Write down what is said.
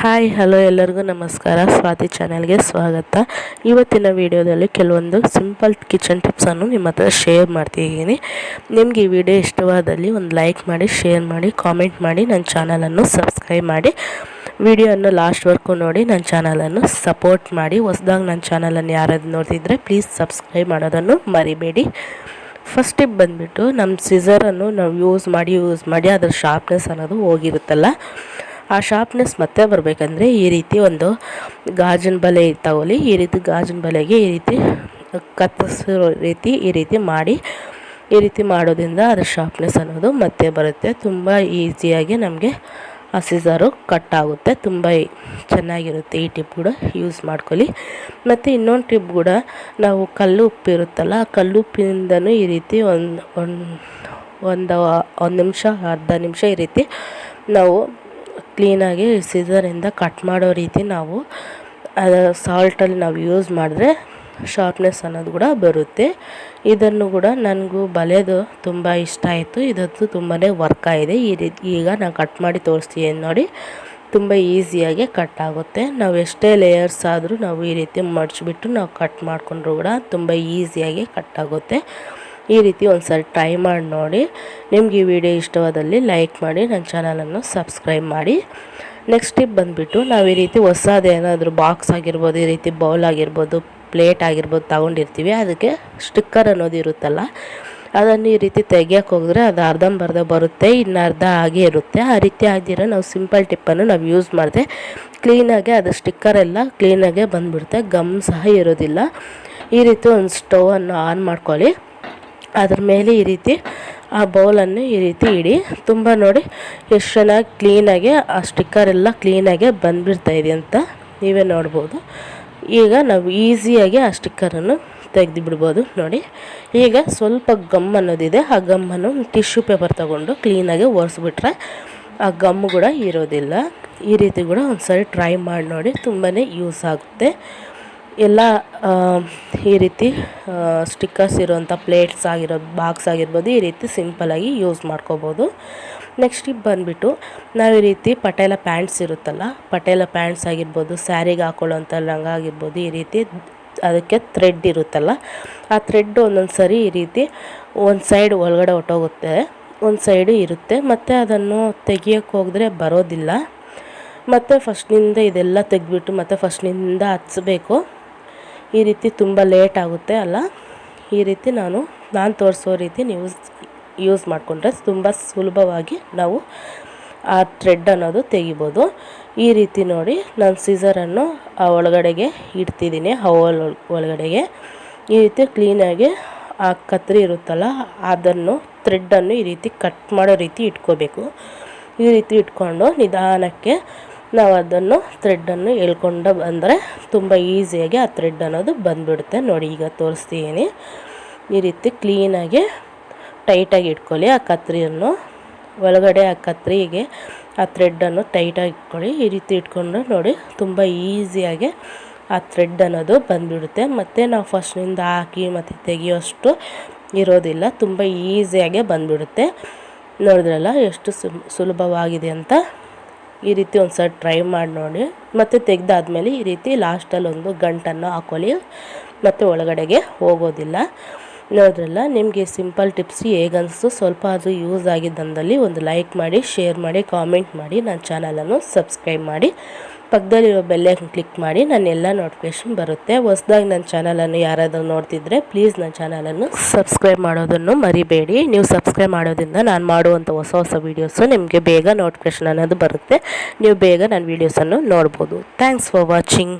Hi hello ಎಲ್ಲರಿಗೂ ನಮಸ್ಕಾರ. ಸ್ವಾತಿ ಚಾನೆಲ್ಗೆ ಸ್ವಾಗತ. ಇವತ್ತಿನ ವಿಡಿಯೋದಲ್ಲಿ ಕೆಲವೊಂದು ಸಿಂಪಲ್ ಕಿಚನ್ ಟಿಪ್ಸನ್ನು ನಿಮ್ಮ ಹತ್ರ ಶೇರ್ ಮಾಡ್ತಿದ್ದೀನಿ ನಿಮಗೆ ಈ ವಿಡಿಯೋ ಇಷ್ಟವಾದಲ್ಲಿ ಒಂದು ಲೈಕ್ ಮಾಡಿ ಶೇರ್ ಮಾಡಿ ಕಾಮೆಂಟ್ ಮಾಡಿ, ನನ್ನ ಚಾನಲನ್ನು ಸಬ್ಸ್ಕ್ರೈಬ್ ಮಾಡಿ. ವಿಡಿಯೋವನ್ನು ಲಾಸ್ಟ್ವರೆಗೂ ನೋಡಿ, ನನ್ನ ಚಾನಲನ್ನು ಸಪೋರ್ಟ್ ಮಾಡಿ. ಹೊಸದಾಗಿ ನನ್ನ ಚಾನಲನ್ನು ಯಾರಾದ್ರು ನೋಡ್ತಿದ್ರೆ ಪ್ಲೀಸ್ ಸಬ್ಸ್ಕ್ರೈಬ್ ಮಾಡೋದನ್ನು ಮರಿಬೇಡಿ. ಫಸ್ಟ್ ಟಿಪ್ ಬಂದುಬಿಟ್ಟು ನಮ್ಮ ಸಿಸರನ್ನು ನಾವು ಯೂಸ್ ಮಾಡಿ ಯೂಸ್ ಮಾಡಿ, ಅದರ ಶಾರ್ಪ್ನೆಸ್ ಅನ್ನೋದು ಹೋಗಿರುತ್ತಲ್ಲ? ಆ ಶಾರ್ಪ್ನೆಸ್ ಮತ್ತೆ ಬರಬೇಕಂದ್ರೆ ಈ ರೀತಿ ಒಂದು ಗಾಜಿನ ಬಲೆ ತಗೊಳ್ಳಿ ಈ ರೀತಿ ಗಾಜಿನ ಬಲೆಗೆ ಈ ರೀತಿ ಕತ್ತರಿಸಿರೋ ರೀತಿ ಈ ರೀತಿ ಮಾಡಿ, ಈ ರೀತಿ ಮಾಡೋದ್ರಿಂದ ಅದರ ಶಾರ್ಪ್ನೆಸ್ ಅನ್ನೋದು ಮತ್ತೆ ಬರುತ್ತೆ. ತುಂಬ ಈಸಿಯಾಗಿ ನಮಗೆ ಆ ಸಿಸರು ಕಟ್ ಆಗುತ್ತೆ. ತುಂಬ ಚೆನ್ನಾಗಿರುತ್ತೆ ಈ ಟಿಪ್ ಕೂಡ ಯೂಸ್ ಮಾಡ್ಕೊಳ್ಳಿ. ಮತ್ತು ಇನ್ನೊಂದು ಟಿಪ್ ಕೂಡ, ನಾವು ಕಲ್ಲು ಉಪ್ಪು ಇರುತ್ತಲ್ಲ, ಆ ಕಲ್ಲು ಉಪ್ಪಿನಿಂದನೂ ಈ ರೀತಿ ಒಂದು ಒಂದು ಒಂದು ಒಂದು ನಿಮಿಷ, ಅರ್ಧ ನಿಮಿಷ ಈ ರೀತಿ ನಾವು ಕ್ಲೀನಾಗಿ ಸಿಸರಿಂದ ಕಟ್ ಮಾಡೋ ರೀತಿ ನಾವು ಸಾಲ್ಟಲ್ಲಿ ನಾವು ಯೂಸ್ ಮಾಡಿದ್ರೆ ಶಾರ್ಪ್ನೆಸ್ ಅನ್ನೋದು ಕೂಡ ಬರುತ್ತೆ. ಇದನ್ನು ಕೂಡ ನನಗೂ ಬಲೆದು ತುಂಬ ಇಷ್ಟ ಆಯಿತು. ಇದದ್ದು ತುಂಬಾ ವರ್ಕ್ ಆಗಿದೆ ಈ ರೀತಿ ಈಗ ನಾನು ಕಟ್ ಮಾಡಿ ತೋರಿಸ್ತೀನಿ ನೋಡಿ. ತುಂಬ ಈಸಿಯಾಗಿ ಕಟ್ ಆಗುತ್ತೆ. ನಾವು ಎಷ್ಟೇ ಲೇಯರ್ಸ್ ಆದರೂ ನಾವು ಈ ರೀತಿ ಮಡಚಿಬಿಟ್ಟು ನಾವು ಕಟ್ ಮಾಡಿಕೊಂಡ್ರು ಕೂಡ ತುಂಬ ಈಸಿಯಾಗಿ ಕಟ್ ಆಗುತ್ತೆ. ಈ ರೀತಿ ಒಂದು ಸರಿ ಟ್ರೈ ಮಾಡಿ ನೋಡಿ. ನಿಮ್ಗೆ ಈ ವಿಡಿಯೋ ಇಷ್ಟವಾದಲ್ಲಿ ಲೈಕ್ ಮಾಡಿ, ನನ್ನ ಚಾನಲನ್ನು ಸಬ್ಸ್ಕ್ರೈಬ್ ಮಾಡಿ. ನೆಕ್ಸ್ಟ್ ಟಿಪ್ ಬಂದುಬಿಟ್ಟು ನಾವು ಈ ರೀತಿ ಹೊಸದೇನಾದರೂ ಬಾಕ್ಸ್ ಆಗಿರ್ಬೋದು, ಈ ರೀತಿ ಬೌಲ್ ಆಗಿರ್ಬೋದು, ಪ್ಲೇಟ್ ಆಗಿರ್ಬೋದು ತಗೊಂಡಿರ್ತೀವಿ. ಅದಕ್ಕೆ ಸ್ಟಿಕ್ಕರ್ ಅನ್ನೋದು ಇರುತ್ತಲ್ಲ, ಅದನ್ನು ಈ ರೀತಿ ತೆಗಿಯೋಕೆ ಹೋಗಿದ್ರೆ ಅದು ಅರ್ಧಂಬರ್ಧ ಬರುತ್ತೆ, ಇನ್ನು ಅರ್ಧ ಹಾಗೆ ಇರುತ್ತೆ. ಆ ರೀತಿ ಆಗಿರೋ ನಾವು ಸಿಂಪಲ್ ಟಿಪ್ಪನ್ನು ನಾವು ಯೂಸ್ ಮಾಡಿದೆ ಕ್ಲೀನಾಗೆ ಅದು ಸ್ಟಿಕ್ಕರ್ ಎಲ್ಲ ಕ್ಲೀನಾಗೆ ಬಂದುಬಿಡುತ್ತೆ, ಗಮ್ ಸಹ ಇರೋದಿಲ್ಲ. ಈ ರೀತಿ ಒಂದು ಸ್ಟವನ್ನು ಆನ್ ಮಾಡ್ಕೊಳ್ಳಿ. ಅದ್ರ ಮೇಲೆ ಈ ರೀತಿ ಆ ಬೌಲನ್ನು ಈ ರೀತಿ ಇಡಿ. ತುಂಬ ನೋಡಿ ಎಷ್ಟು ಚೆನ್ನಾಗಿ ಕ್ಲೀನಾಗಿ ಆ ಸ್ಟಿಕ್ಕರ್ ಎಲ್ಲ ಕ್ಲೀನಾಗೆ ಬಂದುಬಿಡ್ತಾಯಿದೆ ಅಂತ ನೀವೇ ನೋಡ್ಬೋದು. ಈಗ ನಾವು ಈಸಿಯಾಗಿ ಆ ಸ್ಟಿಕ್ಕರನ್ನು ತೆಗೆದು ಬಿಡ್ಬೋದು ನೋಡಿ. ಈಗ ಸ್ವಲ್ಪ ಗಮ್ ಅನ್ನೋದಿದೆ. ಆ ಗಮ್ಮನ್ನು ಟಿಶ್ಯೂ ಪೇಪರ್ ತಗೊಂಡು ಕ್ಲೀನಾಗಿ ಒರೆಸ್ಬಿಟ್ರೆ ಆ ಗಮ್ ಕೂಡ ಇರೋದಿಲ್ಲ. ಈ ರೀತಿ ಕೂಡ ಒಂದು ಟ್ರೈ ಮಾಡಿ ನೋಡಿ ತುಂಬಾ ಯೂಸ್ ಆಗುತ್ತೆ. ಎಲ್ಲ ಈ ರೀತಿ ಸ್ಟಿಕ್ಕರ್ಸ್ ಇರೋವಂಥ ಪ್ಲೇಟ್ಸ್ ಆಗಿರೋ ಬಾಕ್ಸ್ ಆಗಿರ್ಬೋದು, ಈ ರೀತಿ ಸಿಂಪಲಾಗಿ ಯೂಸ್ ಮಾಡ್ಕೋಬೋದು. ನೆಕ್ಸ್ಟ್ ಬಂದುಬಿಟ್ಟು, ನಾವು ಈ ರೀತಿ ಪಟೇಲ ಪ್ಯಾಂಟ್ಸ್ ಇರುತ್ತಲ್ಲ, ಪಟೇಲ ಪ್ಯಾಂಟ್ಸ್ ಆಗಿರ್ಬೋದು, ಸ್ಯಾರಿಗೆ ಹಾಕೊಳ್ಳೋಂಥ ಲಂಗ ಆಗಿರ್ಬೋದು, ಈ ರೀತಿ ಅದಕ್ಕೆ ಥ್ರೆಡ್ ಇರುತ್ತಲ್ಲ, ಆ ಥ್ರೆಡ್ ಒಂದೊಂದು ಸರಿ ಈ ರೀತಿ ಒಂದು ಸೈಡ್ ಒಳಗಡೆ ಹೊಟ್ಟೋಗುತ್ತೆ ಒಂದು ಸೈಡು ಇರುತ್ತೆ, ಮತ್ತು ಅದನ್ನು ತೆಗಿಯೋಕ್ಕೆ ಹೋದರೆ ಬರೋದಿಲ್ಲ. ಮತ್ತು ಫಸ್ಟ್ನಿಂದ ಇದೆಲ್ಲ ತೆಗೆದ್ಬಿಟ್ಟು, ಮತ್ತು ಫಸ್ಟ್ನಿಂದ ಹಚ್ಬೇಕು. ಈ ರೀತಿ ತುಂಬ ಲೇಟ್ ಆಗುತ್ತೆ ಅಲ್ಲ? ಈ ರೀತಿ ನಾನು ನಾನು ತೋರಿಸೋ ರೀತಿ ನೀವು ಯೂಸ್ ಮಾಡಿಕೊಂಡ್ರೆ ತುಂಬ ಸುಲಭವಾಗಿ ನಾವು ಆ ಥ್ರೆಡ್ ಅನ್ನೋದು ತೆಗಿಬೋದು. ಈ ರೀತಿ ನೋಡಿ, ನಾನು ಸೀಸರನ್ನು ಆ ಒಳಗಡೆಗೆ ಇಡ್ತಿದ್ದೀನಿ ಹವಲ್ ಒಳಗಡೆಗೆ. ಈ ರೀತಿ ಕ್ಲೀನಾಗಿ ಆ ಕತ್ರಿ ಇರುತ್ತಲ್ಲ, ಅದನ್ನು ಥ್ರೆಡ್ಡನ್ನು ಈ ರೀತಿ ಕಟ್ ಮಾಡೋ ರೀತಿ ಇಟ್ಕೋಬೇಕು. ಈ ರೀತಿ ಇಟ್ಕೊಂಡು ನಿಧಾನಕ್ಕೆ ನಾವು ಅದನ್ನು ಥ್ರೆಡ್ಡನ್ನು ಎಳ್ಕೊಂಡು ಬಂದರೆ ತುಂಬ ಈಸಿಯಾಗಿ ಆ ಥ್ರೆಡ್ ಅನ್ನೋದು ಬಂದುಬಿಡುತ್ತೆ. ನೋಡಿ, ಈಗ ತೋರಿಸ್ತೀನಿ. ಈ ರೀತಿ ಕ್ಲೀನಾಗಿ ಟೈಟಾಗಿ ಇಟ್ಕೊಳ್ಳಿ. ಆ ಕತ್ರಿಯನ್ನು ಒಳಗಡೆ, ಆ ಕತ್ರಿಗೆ ಆ ಥ್ರೆಡ್ಡನ್ನು ಟೈಟಾಗಿ ಇಟ್ಕೊಳ್ಳಿ. ಈ ರೀತಿ ಇಟ್ಕೊಂಡು ನೋಡಿ ತುಂಬ ಈಸಿಯಾಗಿ ಆ ಥ್ರೆಡ್ ಅನ್ನೋದು ಬಂದುಬಿಡುತ್ತೆ. ಮತ್ತು ನಾವು ಫಸ್ಟ್ನಿಂದ ಹಾಕಿ ಮತ್ತು ತೆಗಿಯೋಷ್ಟು ಇರೋದಿಲ್ಲ. ತುಂಬ ಈಸಿಯಾಗೆ ಬಂದುಬಿಡುತ್ತೆ. ನೋಡಿದ್ರಲ್ಲ ಎಷ್ಟು ಸುಲಭವಾಗಿದೆ ಅಂತ. ಈ ರೀತಿ ಒಂದು ಟ್ರೈ ಮಾಡಿ ನೋಡಿ. ಮತ್ತು ತೆಗೆದಾದ್ಮೇಲೆ ಈ ರೀತಿ ಲಾಸ್ಟಲ್ಲಿ ಒಂದು ಗಂಟನ್ನು ಹಾಕೊಳ್ಳಿ. ಮತ್ತು ಒಳಗಡೆಗೆ ಹೋಗೋದಿಲ್ಲ. ನೋಡಿದ್ರಲ್ಲ ನಿಮಗೆ ಸಿಂಪಲ್ ಟಿಪ್ಸ್ ಹೇಗನ್ನಿಸ್ತು ಸ್ವಲ್ಪ ಅದು ಯೂಸ್ ಆಗಿದ್ದಂದಲ್ಲಿ ಒಂದು ಲೈಕ್ ಮಾಡಿ, ಶೇರ್ ಮಾಡಿ, ಕಾಮೆಂಟ್ ಮಾಡಿ, ನನ್ನ ಚಾನಲನ್ನು ಸಬ್ಸ್ಕ್ರೈಬ್ ಮಾಡಿ. ಪಕ್ಕದಲ್ಲಿರೋ ಬೆಲ್ಲೈಕನ್ ಕ್ಲಿಕ್ ಮಾಡಿ, ನನ್ನ ಎಲ್ಲ ನೋಟಿಫಿಕೇಶನ್ ಬರುತ್ತೆ. ಹೊಸ್ದಾಗಿ ನನ್ನ ಚಾನಲನ್ನು ಯಾರಾದರೂ ನೋಡ್ತಿದ್ರೆ ಪ್ಲೀಸ್ ನನ್ನ ಚಾನಲನ್ನು ಸಬ್ಸ್ಕ್ರೈಬ್ ಮಾಡೋದನ್ನು ಮರಿಬೇಡಿ. ನೀವು ಸಬ್ಸ್ಕ್ರೈಬ್ ಮಾಡೋದ್ರಿಂದ ನಾನು ಮಾಡುವಂಥ ಹೊಸ ಹೊಸ ವೀಡಿಯೋಸು ನಿಮಗೆ ಬೇಗ ನೋಟಿಫಿಕೇಶನ್ ಅನ್ನೋದು ಬರುತ್ತೆ. ನೀವು ಬೇಗ ನನ್ನ ವೀಡಿಯೋಸನ್ನು ನೋಡ್ಬೋದು. Thanks for watching